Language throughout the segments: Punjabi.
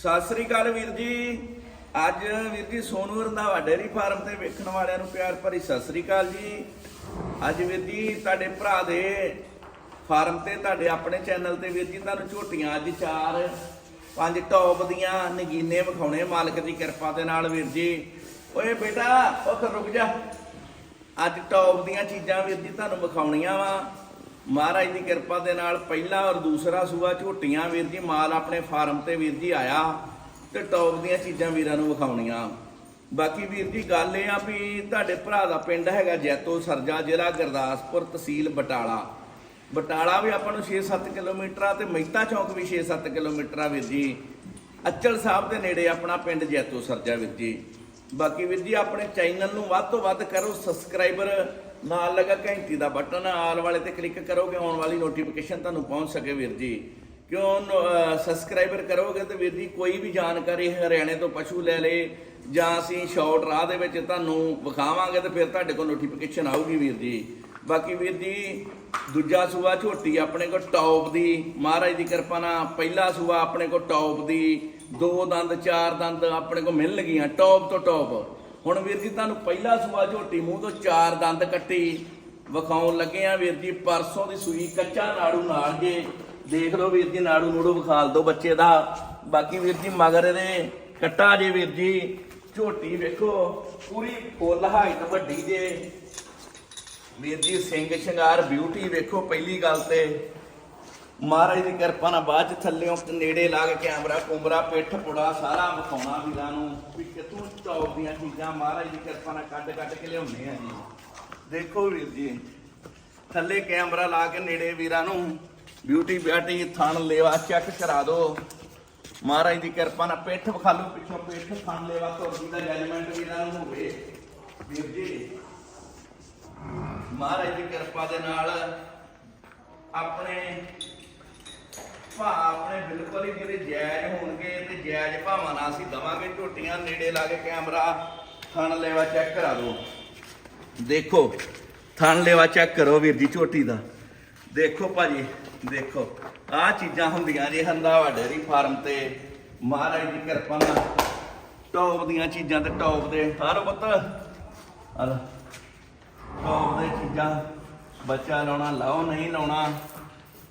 ਸਤਿ ਸ੍ਰੀ ਅਕਾਲ ਵੀਰ ਜੀ। ਅੱਜ ਵੀਰ ਜੀ ਸੋਨੂ ਰੰਧਾਵਾ ਡੇਅਰੀ ਫਾਰਮ ਤੇ ਵੇਖਣ ਵਾਲਿਆਂ ਨੂੰ ਪਿਆਰ ਭਰੀ ਸਤਿ ਸ੍ਰੀ ਅਕਾਲ ਜੀ। ਅੱਜ ਵੀਰ ਜੀ ਤੁਹਾਡੇ ਭਰਾ ਦੇ ਫਾਰਮ ਤੇ ਤੁਹਾਡੇ ਆਪਣੇ ਚੈਨਲ ਤੇ ਵੀਰ ਜੀ ਤੁਹਾਨੂੰ ਝੋਟੀਆਂ ਅੱਜ ਚਾਰ, ਪੰਜ ਟੌਪ ਦੀਆਂ ਨਗੀਨੇ ਵਿਖਾਉਣੇ ਮਾਲਕ ਦੀ ਕਿਰਪਾ ਦੇ ਨਾਲ ਵੀਰ ਜੀ। ਓਏ ਬੇਟਾ, ਉੱਥੇ ਰੁਕ ਜਾ। ਅੱਜ ਟੌਪ ਦੀਆਂ ਚੀਜ਼ਾਂ ਵੀਰ ਜੀ ਤੁਹਾਨੂੰ ਵਿਖਾਉਣੀਆਂ ਵਾ। ਮਹਾਰਾਜ ਦੀ ਕਿਰਪਾ ਦੇ ਨਾਲ ਪਹਿਲਾ ਔਰ ਦੂਸਰਾ ਸੂਆ ਝੋਟੀਆਂ ਵੀਰ ਜੀ, ਮਾਲ ਆਪਣੇ ਫਾਰਮ ਤੇ ਵੀਰ ਜੀ ਆਇਆ ਤੇ ਟੌਪ ਦੀਆਂ ਚੀਜ਼ਾਂ ਵੀਰਾਂ ਨੂੰ ਵਿਖਾਉਣੀਆਂ। ਬਾਕੀ ਵੀਰ ਜੀ, ਗੱਲ ਇਹ ਆ ਵੀ ਤੁਹਾਡੇ ਭਰਾ ਦਾ ਪਿੰਡ ਹੈਗਾ ਜੈਤੋ ਸਰਜਾ, ਜ਼ਿਲ੍ਹਾ ਗੁਰਦਾਸਪੁਰ ਤਹਿਸੀਲ ਬਟਾਲਾ। ਬਟਾਲਾ ਵੀ ਆਪਾਂ ਨੂੰ 6-7 ਕਿਲੋਮੀਟਰ ਆ ਤੇ ਮਹਿਤਾ ਚੌਕ ਵੀ 6-7 ਕਿਲੋਮੀਟਰ ਆ ਵੀਰ ਜੀ। ਅਚਲ ਸਾਹਿਬ ਦੇ ਨੇੜੇ ਆਪਣਾ ਪਿੰਡ ਜੈਤੋ ਸਰਜਾ ਵੀਰ ਜੀ। ਬਾਕੀ ਵੀਰ ਜੀ, ਆਪਣੇ ਚੈਨਲ ਨੂੰ ਵੱਧ ਤੋਂ ਵੱਧ ਕਰੋ, ਸਬਸਕ੍ਰਾਈਬਰ ਨਾਲ ਲਗਾ ਘੰਟੀ ਦਾ ਬਟਨ, ਆਲ ਵਾਲੇ ਤੇ ਕਲਿੱਕ ਕਰੋਗੇ, ਆਉਣ ਵਾਲੀ ਨੋਟੀਫਿਕੇਸ਼ਨ ਤੁਹਾਨੂੰ ਪਹੁੰਚ ਸਕੇ ਵੀਰ ਜੀ। ਕਿਉਂ ਸਬਸਕ੍ਰਾਈਬਰ ਕਰੋਗੇ ਤੇ ਵੀਰ ਜੀ ਕੋਈ ਵੀ ਜਾਣਕਾਰੀ ਹਰਿਆਣੇ ਤੋਂ ਪਸ਼ੂ ਲੈ ਲੇ ਜਾਂ ਅਸੀਂ ਸ਼ਾਰਟ ਰਾਹ ਦੇ ਵਿੱਚ ਤੁਹਾਨੂੰ ਵਿਖਾਵਾਂਗੇ ਤੇ ਫਿਰ ਤੁਹਾਡੇ ਕੋਲ ਨੋਟੀਫਿਕੇਸ਼ਨ ਆਊਗੀ ਵੀਰ ਜੀ। ਬਾਕੀ ਵੀਰ ਜੀ, ਦੂਜਾ ਸੂਆ ਝੋਟੀ ਆਪਣੇ ਕੋਲ ਟੌਪ ਦੀ, ਮਹਾਰਾਜ ਦੀ ਕਿਰਪਾ ਨਾਲ ਪਹਿਲਾ ਸੂਆ ਆਪਣੇ ਕੋਲ ਟੌਪ ਦੀ, ਦੋ ਦੰਦ, ਚਾਰ ਦੰਦ ਆਪਣੇ ਕੋਲ ਮਿਲ ਗਈਆਂ ਟੌਪ ਤੋਂ ਟੌਪ ਹੁਣ ਵੀਰ ਜੀ ਤੁਹਾਨੂੰ ਪਹਿਲਾ ਸੂਆ ਝੋਟੀ ਮੂੰਹ ਤੋਂ ਚਾਰ ਦੰਦ ਕੱਟੀ, ਵਿਖਾਉਣ ਲੱਗੇ ਆ ਵੀਰ ਜੀ, ਪਰਸੋਂ ਦੀ ਸੂਈ ਕੱਚਾ ਨਾੜੂ ਨਾਲ ਜੇ। ਦੇਖ ਲਓ ਵੀਰ ਜੀ, ਨਾੜੂ ਨੂੜੂ ਵਿਖਾਲ ਦੋ ਬੱਚੇ ਦਾ। ਬਾਕੀ ਵੀਰ ਜੀ, ਮਗਰ ਇਹਦੇ ਕੱਟਾ ਜੇ ਵੀਰ ਜੀ। ਝੋਟੀ ਵੇਖੋ, ਪੂਰੀ ਫੁੱਲ ਹਾਈਟ ਵੱਡੀ ਜੇ। ਵੀਰ ਜੀ, ਸਿੰਘ ਸ਼ਿੰਗਾਰ ਬਿਊਟੀ ਵੇਖੋ, ਪਹਿਲੀ ਗੱਲ ਤੇ। ਮਹਾਰਾਜ ਦੀ ਕਿਰਪਾ ਨਾਲ ਬਾਅਦ ਚ ਥੱਲਿਓਂ ਤੇ ਨੇੜੇ ਲਾ ਕੇ ਕੈਮਰਾ, ਕੁਮਰਾ, ਪਿੱਠ, ਪੁੜਾ ਸਾਰਾ ਵਿਖਾਉਣਾ ਵੀਰਾਂ ਨੂੰ ਵੀ ਕਿਤੋਂ ਟੌਪ ਦੀਆਂ ਚੀਜ਼ਾਂ ਮਹਾਰਾਜ ਦੀ ਕਿਰਪਾ ਨਾਲ ਕੱਢ ਕੱਢ ਕੇ ਲਿਆਉਂਦੇ ਆ ਜੀ। ਦੇਖੋ ਵੀਰ ਜੀ, ਥੱਲੇ ਕੈਮਰਾ ਲਾ ਕੇ ਨੇੜੇ ਵੀਰਾਂ ਨੂੰ ਬਿਊਟੀ ਬਿਆਟੀ ਥਣ ਲੇਵਾ ਚੈੱਕ ਕਰਾ ਦਿਓ ਮਹਾਰਾਜ ਦੀ ਕਿਰਪਾ ਨਾਲ ਪਿੱਠ ਵਿਖਾਲੂ ਪਿੱਛੋਂ ਪਿੱਠ ਥਣ ਲੇਵਾ ਤੁਰਦੀ ਦਾ ਜਜਮੈਂਟ ਵੀਰਾਂ ਨੂੰ ਹੋਵੇ। ਵੀਰ ਜੀ, ਮਹਾਰਾਜ ਦੀ ਕਿਰਪਾ ਦੇ ਨਾਲ ਆਪਣੇ ਭਾ ਆਪਣੇ ਬਿਲਕੁਲ ਹੀ ਜਿਹੜੇ ਜਾਇਜ਼ ਹੋਣਗੇ ਤੇ ਜਾਇਜ਼ ਭਾਵਾਂ ਨਾਲ ਅਸੀਂ ਦਵਾਂਗੇ। ਝੋਟੀਆਂ ਨੇੜੇ ਲਾ ਕੇ ਕੈਮਰਾ ਥਣ ਲੈਵਾ ਚੈੱਕ ਕਰਾ ਦਿਓ। ਦੇਖੋ, ਥਣ ਲੈਵਾ ਚੈੱਕ ਕਰੋ ਵੀਰ ਜੀ ਝੋਟੀ ਦਾ। ਦੇਖੋ ਭਾਜੀ, ਦੇਖੋ, ਆਹ ਚੀਜ਼ਾਂ ਹੁੰਦੀਆਂ ਜੀ ਹੰਦਾਵਾ ਡੇਰੀ ਫਾਰਮ ਤੇ। ਮਹਾਰਾਜ ਦੀ ਕਿਰਪਾ ਨਾਲ ਟੌਪ ਦੀਆਂ ਚੀਜ਼ਾਂ ਤੇ ਟੌਪ ਦੇ ਹਰ ਪੁੱਤ ਹਲ ਟੌਪ ਦੇ ਚੀਜ਼ਾਂ, ਬੱਚਾ ਲਾਉਣਾ, ਲਾਓ, ਨਹੀਂ ਲਾਉਣਾ।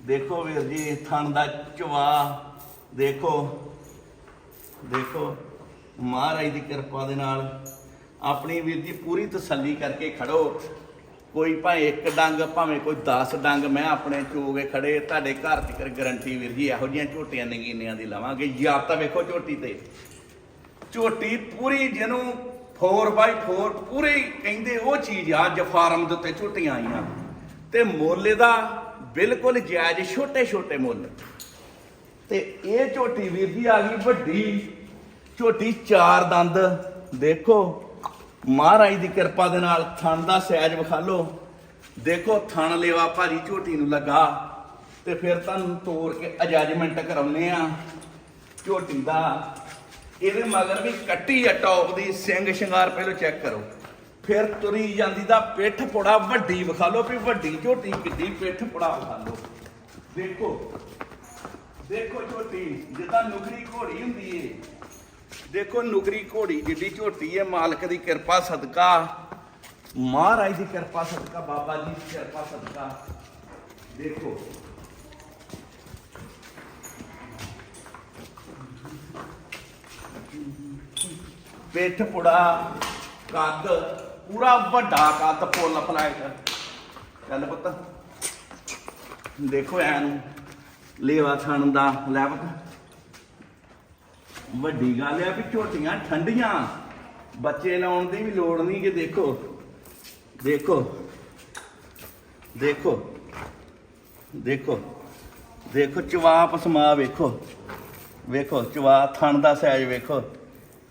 ਦੇਖੋ ਵੀਰ ਜੀ, ਥਣ ਦਾ ਚਵਾ ਦੇਖੋ ਦੇਖੋ, ਮਹਾਰਾਜ ਦੀ ਕਿਰਪਾ ਦੇ ਨਾਲ ਆਪਣੀ ਵੀਰ ਜੀ ਪੂਰੀ ਤਸੱਲੀ ਕਰਕੇ ਖੜੋ। ਕੋਈ ਭਾਵੇਂ ਇੱਕ ਡੰਗ, ਭਾਵੇਂ ਕੋਈ 10 ਡੰਗ ਮੈਂ ਆਪਣੇ ਚੋਗੇ ਖੜੇ, ਤੁਹਾਡੇ ਘਰ ਤੱਕ ਗਰੰਟੀ ਵੀਰ ਜੀ ਇਹੋ ਜਿਹੀਆਂ ਝੋਟੀਆਂ ਨਗੀਨਿਆਂ ਦੀ ਲਵਾਂਗੇ। ਜਾਂ ਤਾਂ ਵੇਖੋ ਝੋਟੀ ਤੇ। ਝੋਟੀ ਪੂਰੀ ਜਿਹਨੂੰ 4x4 ਪੂਰੀ ਕਹਿੰਦੇ ਉਹ ਚੀਜ਼ ਆ ਅੱਜ ਫਾਰਮ ਦੇ ਉੱਤੇ ਝੋਟੀਆਂ ਆਈਆਂ। ਤੇ ਮੋਲੇ ਦਾ ਬਿਲਕੁਲ ਜਾਇਜ਼ ਛੋਟੇ ਛੋਟੇ ਮੁੱਲ। ਤੇ ਇਹ ਝੋਟੀ ਵੀਰ ਜੀ ਆ ਗਈ ਵੱਡੀ। ਝੋਟੀ ਚਾਰ ਦੰਦ। ਦੇਖੋ, ਮਹਾਰਾਜ ਦੀ ਕਿਰਪਾ ਦੇ ਨਾਲ ਥਣ ਦਾ ਸਾਈਜ਼ ਵਿਖਾ ਲਓ। ਦੇਖੋ, ਥਣ ਲੇਵਾ ਭਾਰੀ ਝੋਟੀ ਨੂੰ ਲੱਗਾ। ਤੇ ਫਿਰ ਤੁਹਾਨੂੰ ਤੋੜ ਕੇ ਅਜੈਜਮੈਂਟ ਕਰਾਉਨੇ ਆ ਝੋਟੀ ਦਾ। ਇਹਦੇ ਮਗਰ ਵੀ ਕੱਟੀ ਆ ਟੌਪ ਦੀ। ਸਿੰਘ ਸ਼ਿੰਗਾਰ ਪਹਿਲਾਂ ਚੈੱਕ ਕਰੋ। ਫਿਰ ਤੁਰੀ ਜਾਂਦੀ ਦਾ ਪਿੱਠ ਪੁੜਾ ਵੱਡੀ ਵਿਖਾ ਲਓ, ਵੀ ਵੱਡੀ ਝੋਟੀ ਕਿੱਡੀ ਪਿੱਠ ਪੁੜਾ ਵਿਖਾ ਲਓ। ਦੇਖੋ ਦੇਖੋ ਝੋਟੀ, ਜਿੱਦਾਂ ਨੁਕਰੀ ਘੋੜੀ ਹੁੰਦੀ ਏ। ਦੇਖੋ ਨੁਕਰੀ ਘੋੜੀ ਜਿੱਡੀ ਝੋਟੀ ਏ, ਮਾਲਕ ਦੀ ਕਿਰਪਾ, ਸਦਕਾ। ਮਹਾਰਾਜ ਦੀ ਕਿਰਪਾ, ਸਦਕਾ, ਬਾਬਾ ਜੀ ਦੀ ਕਿਰਪਾ, ਸਦਕਾ। ਦੇਖੋ। ਪਿੱਠ ਪੁੜਾ, ਕੱਦ ਪੂਰਾ ਵੱਡਾ ਕੱਦ ਫੁੱਲ ਫਲਾਈਟ ਚੱਲ ਪੁੱਤ। ਦੇਖੋ ਐ ਨੂੰ। ਲੇਵਾ ਥਣ ਦਾ ਲੈ ਪੁੱਤ ਵੱਡੀ ਗੱਲ ਆ ਵੀ ਝੋਟੀਆਂ ਠੰਡੀਆਂ। ਬੱਚੇ ਲਾਉਣ ਦੀ ਵੀ ਲੋੜ ਨਹੀਂ ਕਿ ਦੇਖੋ। ਦੇਖੋ। ਦੇਖੋ। ਦੇਖੋ। ਦੇਖੋ ਚਵਾਪ ਸਮਾ ਵੇਖੋ। ਵੇਖੋ ਚਵਾ ਥਣ ਦਾ ਸਾਈਜ਼ ਵੇਖੋ।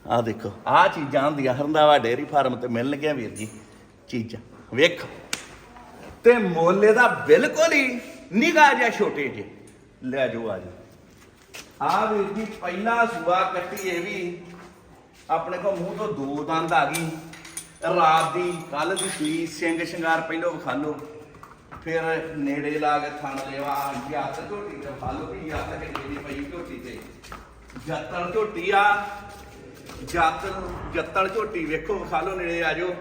ਆਹ ਦੇਖੋ। ਆਹ ਚੀਜ਼ਾਂ ਹੁੰਦੀਆਂ, ਹਰੰਦਾਵਾ ਡੇਅਰੀ ਫਾਰਮ ਤੇ ਮਿਲਣਗੀਆਂ ਵੀਰ ਜੀ, ਚੀਜ਼ਾਂ। ਵੇਖ। ਤੇ ਮੁੱਲ ਇਹਦਾ ਬਿਲਕੁਲ ਹੀ ਨਿਗਾਹ ਜਿਹਾ ਛੋਟੇ ਜੇ ਲੈ ਜਾਓ, ਆ ਜਾਓ। ਆ ਵੀਰ ਜੀ, ਪਹਿਲਾ ਸੂਆ ਕੱਟੀ, ਇਹ ਵੀ ਆਪਣੇ ਕੋ ਮੂੰਹ ਤੋਂ ਦੋ ਦੰਦ ਆ ਗਈ। ਰਾਤ ਦੀ ਕੱਲ ਦੀ ਸੂਈ ਸਿੰਘ ਸ਼ਿੰਗਾਰ ਪਹਿਲੋਂ ਵਿਖਾ ਲਓ। ਫਿਰ ਨੇੜੇ ਲਾ ਕੇ ਥਣ ਲੈਵਾ ਜਾਂ ਝੋਟੀ ਤੇ ਵਿਖਾ ਲਓ ਵੀ ਜਾਂ ਤਾਂ ਕਿੰਨੀ ਪਈ ਝੋਟੀ ਤੇ। ਜੱਤਲ ਝੋਟੀ ਆ ਜੱਤ ਜੱਤਲ ਝੋਟੀ ਵੇਖੋ ਵਿਖਾ ਲਓ ਨੇੜੇ ਆ ਜਾਓ।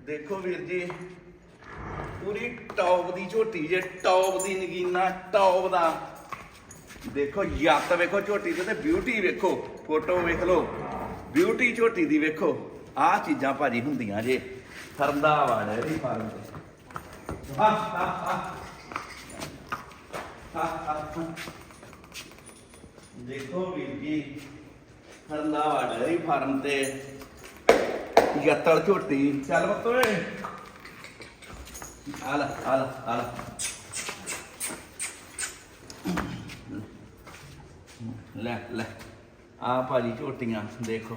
ਦੇਖੋ ਵੀਰ ਜੀ ਪੂਰੀ ਟੌਪ ਦੀ ਝੋਟੀ ਜੇ ਟੌਪ ਦੀ ਨਗੀਨਾ ਟੌਪ ਦਾ। ਦੇਖੋ ਯੱਤ ਵੇਖੋ ਝੋਟੀ ਤੇ ਬਿਊਟੀ ਵੇਖੋ ਫੋਟੋ ਵੇਖ ਲਓ। ਬਿਊਟੀ ਝੋਟੀ ਦੀ ਵੇਖੋ ਆਹ ਚੀਜ਼ਾਂ ਭਾਜੀ ਹੁੰਦੀਆਂ ਜੇ। ਫਰਦਾ ਵਾਲੇ ਦੀ ਫਾਰਮ ਤੇ। ਆਹ, ਆਹ, ਆਹ। ਆਹ, ਦੇਖੋ ਵੀਰ ਜੀ ਫਰਦਾ ਵਾਲੇ ਫਾਰਮ ਤੇ। ਯੱਤਲ ਝੋਟੀ। ਚੱਲ ਬੱਤੋਏ ਆ ਲੈ ਆ ਲੈ ਲੈ। ਲੈ ਆ ਭਾਜੀ ਝੋਟੀਆਂ, ਦੇਖੋ।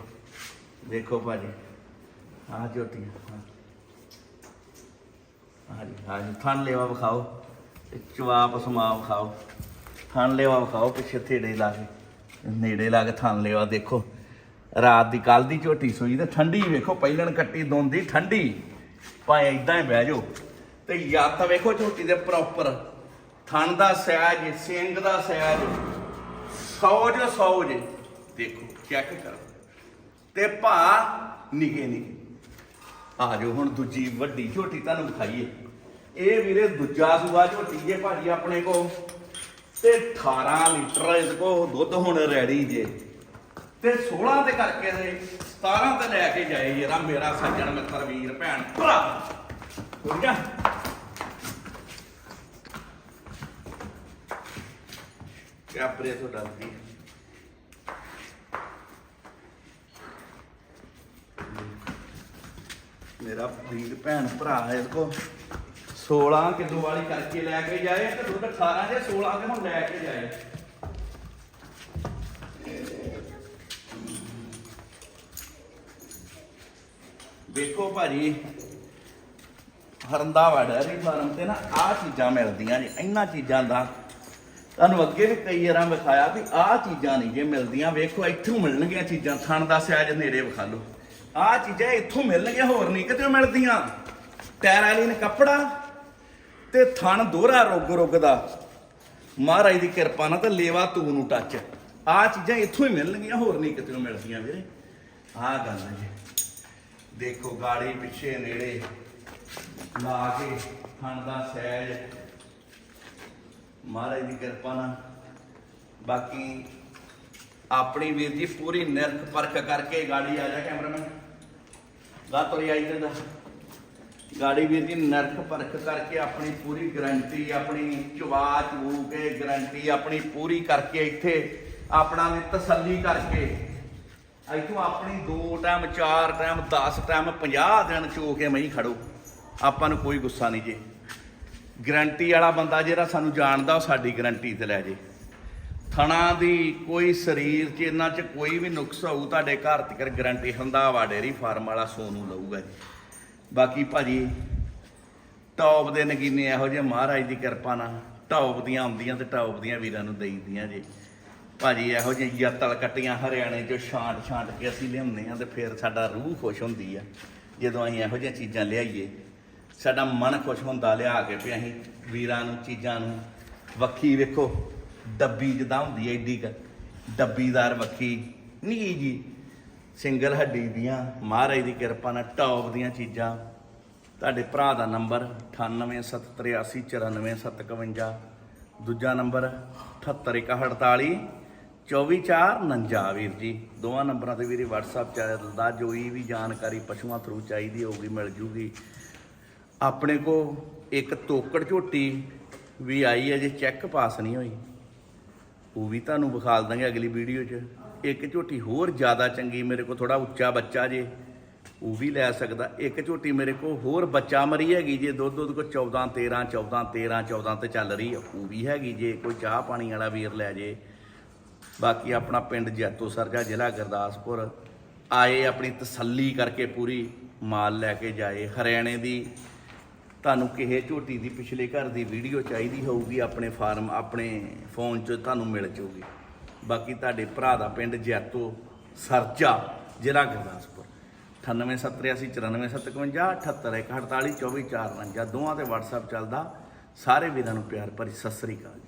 ਦੇਖੋ ਭਾਜੀ। ਆ ਝੋਟੀਆਂ ਹਾਂ ਹਾਂਜੀ ਹਾਂਜੀ ਥਣ ਲੈਵਾ ਵਿਖਾਓ ਤੇ ਚਵਾਪ ਸਮਾ ਵਿਖਾਓ। ਥਣ ਲੈਵਾ ਵਿਖਾਓ ਪਿੱਛੇ ਥੇੜੇ ਲਾ ਕੇ। ਨੇੜੇ ਲਾ ਕੇ ਥਣ ਲੈਵਾ ਦੇਖੋ। ਰਾਤ ਦੀ ਕੱਲ ਦੀ ਝੋਟੀ ਸੂਈ ਤੇ ਠੰਡੀ, ਵੇਖੋ, ਪਹਿਲਣ ਕੱਟੀ, ਦੋਂਦੀ ਠੰਡੀ। ਭਾਵੇਂ ਇਦਾਂ ਹੀ ਬਹਿ ਜਾਓ। ਤੇ ਯੱਤ ਵੇਖੋ ਝੋਟੀ ਦੇ ਪ੍ਰੋਪਰ ਥਣ ਦਾ ਸਹਿਜ ਸਿੰਘ ਦਾ ਸਹਿਜ। ਸੌਜ ਸੌਜ। ਦੇਖੋ ਚੈੱਕ ਕਰੋ। ਤੇ ਭਾ ਨਿਕੇ ਨਿਕੇ ਆ ਜਾਓ, ਹੁਣ ਦੂਜੀ ਵੱਡੀ ਝੋਟੀ ਤੁਹਾਨੂੰ ਵਿਖਾਈਏ। ਇਹ ਵੀਰੇ ਦੂਜਾ ਸੂਆ ਝੋਟੀ ਜੇ ਭਾਜੀ ਆਪਣੇ ਕੋ ਤੇ 18 ਲੀਟਰ ਇਸ ਕੋ ਦੁੱਧ ਹੁਣ ਰੈਡੀ ਜੇ। ਤੇ 16 ਤੇ ਕਰਕੇ ਤੇ 17 ਤੇ ਲੈ ਕੇ ਜਾਏ ਜਰਾ ਮੇਰਾ ਸੱਜਣ ਮਿੱਤਰ ਵੀਰ ਭੈਣ ਭਰਾ। ਹੋ ਗਿਆ ਕਿਆ ਪਰੇ ਤੋਂ ਮੇਰਾ ਵੀਰ ਭੈਣ ਭਰਾ ਹੈ ਇਸ ਕੋ 16 ਕਿਲੋ ਵਾਲੀ ਕਰਕੇ ਲੈ ਕੇ ਜਾਏ, ਤੇ ਦੁੱਧ 18 ਜੇ 16 ਤੇ ਹੁਣ ਲੈ ਕੇ ਜਾਏ। ਵੇਖੋ ਭਾਜੀ, ਹਰੰਦਾਵਾ ਡੈਰੀ ਫਾਰਮ ਤੇ ਨਾ ਆਹ ਚੀਜ਼ਾਂ ਮਿਲਦੀਆਂ ਨੇ ਇਹਨਾਂ ਚੀਜ਼ਾਂ ਦਾ। ਤੁਹਾਨੂੰ ਅੱਗੇ ਵੀ ਕਈ ਵਾਰਾਂ ਵਿਖਾਇਆ ਵੀ ਆਹ ਚੀਜ਼ਾਂ ਨਹੀਂ ਜੇ ਮਿਲਦੀਆਂ। ਵੇਖੋ, ਇੱਥੋਂ ਮਿਲਣਗੀਆਂ ਚੀਜ਼ਾਂ, ਥਣ ਦਾ ਸਿਆਜ ਨੇੜੇ ਵਿਖਾ ਲਓ। ਆਹ ਚੀਜ਼ਾਂ ਇੱਥੋਂ ਮਿਲਣਗੀਆਂ, ਹੋਰ ਨਹੀਂ ਕਿਤੇ ਮਿਲਦੀਆਂ। ਟੈਰਾਲੀਨ ਕੱਪੜਾ ਤੇ ਥਣ ਦੋਹਰਾ ਰੁੱਗ ਰੁੱਗ ਦਾ ਮਹਾਰਾਜ ਦੀ ਕਿਰਪਾ ਨਾਲ ਤੇ ਲੇਵਾ ਤੂ ਨੂੰ ਟੱਚ। ਆਹ ਚੀਜ਼ਾਂ ਇੱਥੋਂ ਹੀ ਮਿਲਣਗੀਆਂ, ਹੋਰ ਨਹੀਂ ਕਿਤੇ ਮਿਲਦੀਆਂ ਵੀਰੇ। ਆਹ ਗੱਲ ਹੈ ਜੀ। ਦੇਖੋ ਗਾੜੀ ਪਿੱਛੇ ਨੇੜੇ ਲਾ ਕੇ ਥਣ ਦਾ ਸਹਿਜ। ਮਹਾਰਾਜ ਦੀ ਕਿਰਪਾ ਨਾਲ। ਬਾਕੀ ਆਪਣੀ ਵੀਰ ਜੀ ਪੂਰੀ ਨਿਰਖ ਪਰਖ ਕਰਕੇ ਗਾੜੀ ਆ ਜਾ ਕੈਮਰਾਮੈਨ। ਗਾ ਤੋਰੀ ਆਈ ਤੇ ਦਾ। ਗਾੜੀ ਵੀਰ ਜੀ ਨਿਰਖ ਪਰਖ ਕਰਕੇ ਆਪਣੀ ਪੂਰੀ ਗਰੰਟੀ ਆਪਣੀ ਚਵਾ ਚੂ ਕੇ ਗਰੰਟੀ ਆਪਣੀ ਪੂਰੀ ਕਰਕੇ ਇੱਥੇ ਆਪਣਾ ਵੀ ਤਸੱਲੀ ਕਰਕੇ ਇੱਥੋਂ ਆਪਣੀ ਦੋ ਟਾਈਮ ਚਾਰ ਟਾਈਮ 10 ਟਾਈਮ 50 ਦਿਨ ਚੋ ਕੇ ਮਹੀਂ ਖੜੋ। ਆਪਾਂ ਨੂੰ ਕੋਈ ਗੁੱਸਾ ਨਹੀਂ ਜੇ। ਗਰੰਟੀ ਵਾਲਾ ਬੰਦਾ ਜਿਹੜਾ ਸਾਨੂੰ ਜਾਣਦਾ, ਉਹ ਸਾਡੀ ਗਰੰਟੀ ਤੇ ਲੈ ਜੇ। ਥਣਾ ਦੀ ਕੋਈ ਸਰੀਰ 'ਚ ਇਹਨਾਂ 'ਚ ਕੋਈ ਵੀ ਨੁਕਸ ਹੋਊ, ਤੁਹਾਡੇ ਘਰ ਤੱਕ ਗਰੰਟੀ ਹੰਦਾਵਾ ਡੇਰੀ ਫਾਰਮ ਵਾਲਾ ਸੋਨੂੰ ਲਊਗਾ ਜੀ। ਬਾਕੀ ਭਾਜੀ, ਟੌਪ ਦੇ ਨਗੀਨੇ ਇਹੋ ਜਿਹੇ ਮਹਾਰਾਜ ਦੀ ਕਿਰਪਾ ਨਾਲ ਟੌਪ ਦੀਆਂ ਆਉਂਦੀਆਂ ਤੇ ਟੌਪ ਦੀਆਂ ਵੀਰਾਂ ਨੂੰ ਦੇਈਦੀਆਂ ਜੀ। ਭਾਜੀ, ਇਹੋ ਜਿਹੀ ਯਤਲ ਕੱਟੀਆਂ ਹਰਿਆਣੇ 'ਚੋਂ ਛਾਂਟ ਛਾਂਟ ਕੇ ਅਸੀਂ ਲਿਆਉਂਦੇ ਆ ਤੇ ਫਿਰ ਸਾਡਾ ਰੂਹ ਖੁਸ਼ ਹੁੰਦੀ ਆ, ਜਦੋਂ ਅਸੀਂ ਇਹੋ ਜਿਹੀਆਂ ਚੀਜ਼ਾਂ ਲਿਆਈਏ। ਸਾਡਾ ਮਨ ਖੁਸ਼ ਹੁੰਦਾ ਲਿਆ ਕੇ ਵੀ ਅਸੀਂ ਵੀਰਾਂ ਨੂੰ, ਚੀਜ਼ਾਂ ਨੂੰ ਵੱਖੀ ਵੇਖੋ, ਡੱਬੀ ਜਦਾਂ ਹੁੰਦੀ ਐ ਏਡੀ ਕ। ਡੱਬੀਦਾਰ ਵੱਖੀ, ਨੀ ਜੀ। ਸਿੰਗਲ ਹੱਡੀ ਦੀਆਂ, ਮਹਾਰਾਜ ਦੀ ਕਿਰਪਾ ਨਾਲ ਟੌਪ ਦੀਆਂ ਚੀਜ਼ਾਂ। ਤੁਹਾਡੇ ਭਰਾ ਦਾ ਨੰਬਰ 9878849751 ਦੂਜਾ ਨੰਬਰ 78148 24449 ਵੀਰ ਜੀ। ਦੋਵਾਂ ਨੰਬਰਾਂ ਤੇ ਵੀਰੇ WhatsApp ਚੱਲਦਾ ਜੋ ਵੀ ਜਾਣਕਾਰੀ ਪਸ਼ੂਆਂ ਥਰੂ ਚਾਹੀਦੀ ਹੋਊਗੀ ਮਿਲ ਜੂਗੀ। ਆਪਣੇ ਕੋ ਇੱਕ ਤੋਕੜ ਝੋਟੀ ਵੀ ਆਈ ਹੈ, ਜੇ ਚੈੱਕ ਪਾਸ ਨਹੀਂ ਹੋਈ, ਉਹ ਵੀ ਤੁਹਾਨੂੰ ਵਿਖਾਲ ਦਾਂਗੇ ਅਗਲੀ ਵੀਡੀਓ 'ਚ। ਇੱਕ ਝੋਟੀ ਹੋਰ ਜ਼ਿਆਦਾ ਚੰਗੀ ਮੇਰੇ ਕੋਲ ਥੋੜਾ ਉੱਚਾ ਬੱਚਾ ਜੇ, ਉਹ ਵੀ ਲੈ ਸਕਦਾ। ਇੱਕ ਝੋਟੀ ਮੇਰੇ ਕੋਲ ਹੋਰ ਬੱਚਾ ਮਰੀ ਹੈਗੀ ਜੇ, ਦੁੱਧ ਦੁੱਧ ਕੋ 14 13 14 13 14 ਤੇ ਚੱਲ ਰਹੀ ਹੈ ਉਹ ਵੀ ਹੈਗੀ ਜੇ, ਕੋਈ ਚਾਹ ਪਾਣੀ ਵਾਲਾ ਵੀਰ ਲੈ ਜੇ। ਬਾਕੀ ਆਪਣਾ ਪਿੰਡ ਜੈਤੋ ਸਰਜਾ ਜ਼ਿਲ੍ਹਾ ਗੁਰਦਾਸਪੁਰ, ਆਏ ਆਪਣੀ ਤਸੱਲੀ ਕਰਕੇ ਪੂਰੀ ਮਾਲ ਲੈ ਕੇ ਜਾਏ। ਹਰਿਆਣੇ ਦੀ ਤੁਹਾਨੂੰ ਕਿਸੇ ਝੋਟੀ ਦੀ, ਪਿਛਲੇ ਘਰ ਦੀ ਵੀਡੀਓ ਚਾਹੀਦੀ ਹੋਊਗੀ, ਆਪਣੇ ਫਾਰਮ, ਆਪਣੇ ਫੋਨ 'ਚ ਤੁਹਾਨੂੰ ਮਿਲ ਜਾਊਗੀ ਬਾਕੀ ਤੁਹਾਡੇ ਭਰਾ ਦਾ ਪਿੰਡ ਜੈਤੋ ਸਰਜਾ, ਜ਼ਿਲ੍ਹਾ ਗੁਰਦਾਸਪੁਰ। 9878949751 78148 2449 ਦੋਵਾਂ ਤੇ WhatsApp ਚੱਲਦਾ। ਸਾਰੇ ਵੀਰਾਂ ਨੂੰ ਪਿਆਰ ਭਰੀ ਸਤਿ ਸ੍ਰੀ ਅਕਾਲ